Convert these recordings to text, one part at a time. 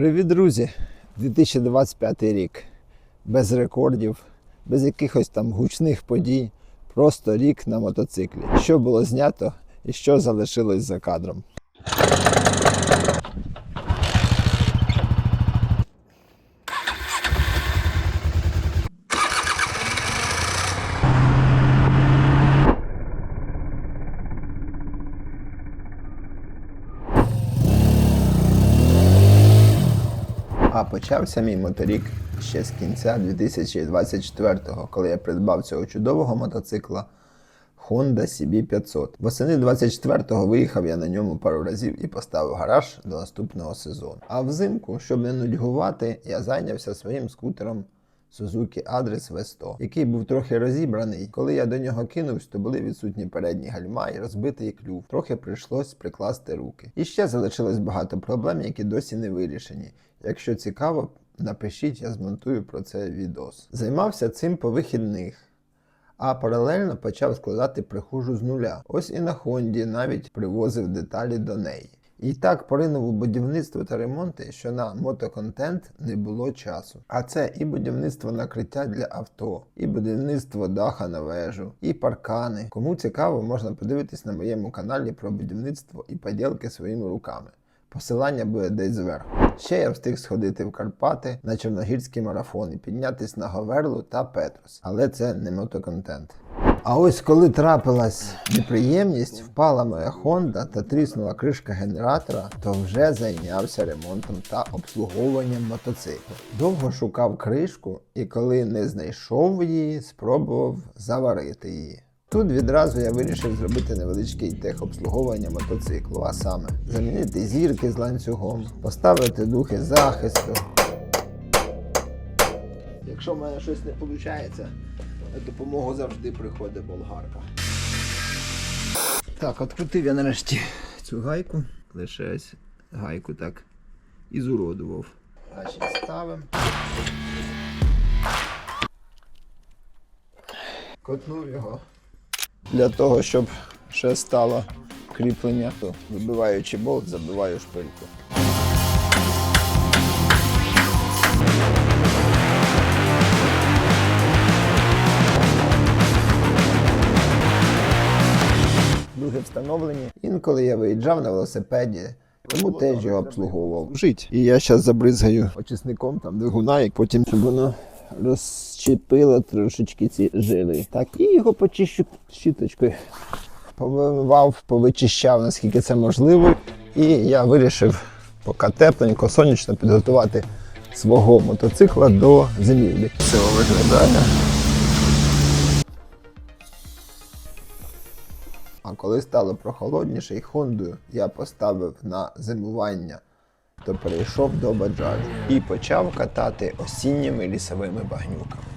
Привіт, друзі! 2025 рік. Без рекордів, без якихось там гучних подій. Просто рік на мотоциклі. Що було знято і що залишилось за кадром. А почався мій моторік ще з кінця 2024-го, коли я придбав цього чудового мотоцикла Honda CB500. Восени 24-го виїхав я на ньому пару разів і поставив гараж до наступного сезону. А взимку, щоб не нудьгувати, я зайнявся своїм скутером Suzuki Адрес V100, який був трохи розібраний. Коли я до нього кинувся, то були відсутні передні гальма і розбитий клюв. Трохи прийшлось прикласти руки. І ще залишилось багато проблем, які досі не вирішені. Якщо цікаво, напишіть, я змонтую про це відос. Займався цим по вихідних. А паралельно почав складати прихожу з нуля. Ось і на Хонді навіть привозив деталі до неї. І так поринув у будівництво та ремонти, що на мотоконтент не було часу. А це і будівництво накриття для авто, і будівництво даха на вежу, і паркани. Кому цікаво, можна подивитись на моєму каналі про будівництво і поділки своїми руками. Посилання буде десь зверху. Ще я встиг сходити в Карпати на чорногірський марафон і піднятись на Говерлу та Петрос, але це не мотоконтент. А ось коли трапилась неприємність, впала моя Honda та тріснула кришка генератора, то вже зайнявся ремонтом та обслуговуванням мотоциклу. Довго шукав кришку і коли не знайшов її, спробував заварити її. Тут відразу я вирішив зробити невеличкий техобслуговування мотоциклу, а саме замінити зірки з ланцюгом, поставити духи захисту. Якщо в мене щось не виходить, на допомогу завжди приходить болгарка. Так, відкрутив я нарешті цю гайку. Лише гайку так і зуродував. Значить, ставимо. Котнув його. Для того, щоб ще стало кріплення, то вибиваючи болт, забиваю шпильку. Дуги встановлені. Інколи я виїжджав на велосипеді, тому теж його обслуговував. Жить. І я зараз забризгаю очисником там двигуна, і потім щоб воно розчепило трошечки ці жили. Так, і його почищу щіточкою. Повимивав, повичищав, наскільки це можливо. І я вирішив поки тепленько, сонячно підготувати свого мотоцикла до зимівлі. Все виглядає. А коли стало прохолодніше і Хондою я поставив на зимування, то прийшов до баджажу і почав катати осінніми лісовими багнюками.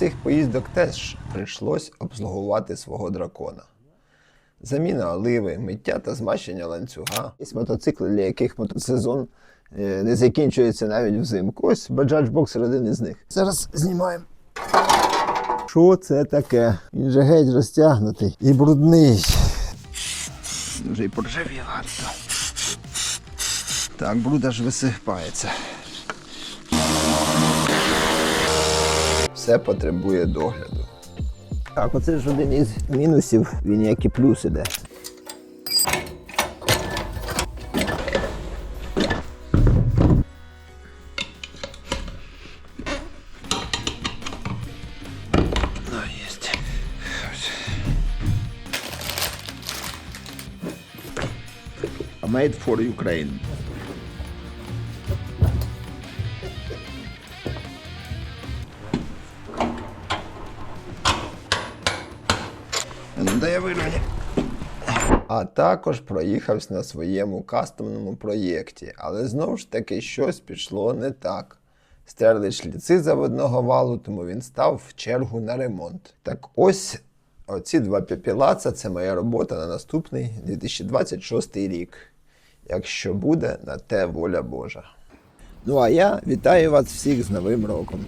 Цих поїздок теж прийшлось обслугувати свого дракона. Заміна оливи, миття та змащення ланцюга. Є мотоцикли, для яких мотосезон е, не закінчується навіть взимку. Ось Bajaj Boxer один із них. Зараз знімаємо. Що це таке? Він же геть розтягнутий і брудний. Вже й поржавівато. Так, бруд аж висипається. Все потребує догляду. Так, оце ж один із мінусів, він як і плюс іде. Ну. Made for Ukraine. Дай я. А також проїхався на своєму кастомному проєкті, але знову ж таки щось пішло не так. Стерли шліци заводного валу, тому він став в чергу на ремонт. Так ось оці два пепілаца це моя робота на наступний 2026 рік. Якщо буде, на те воля Божа. Ну а я вітаю вас всіх з Новим роком.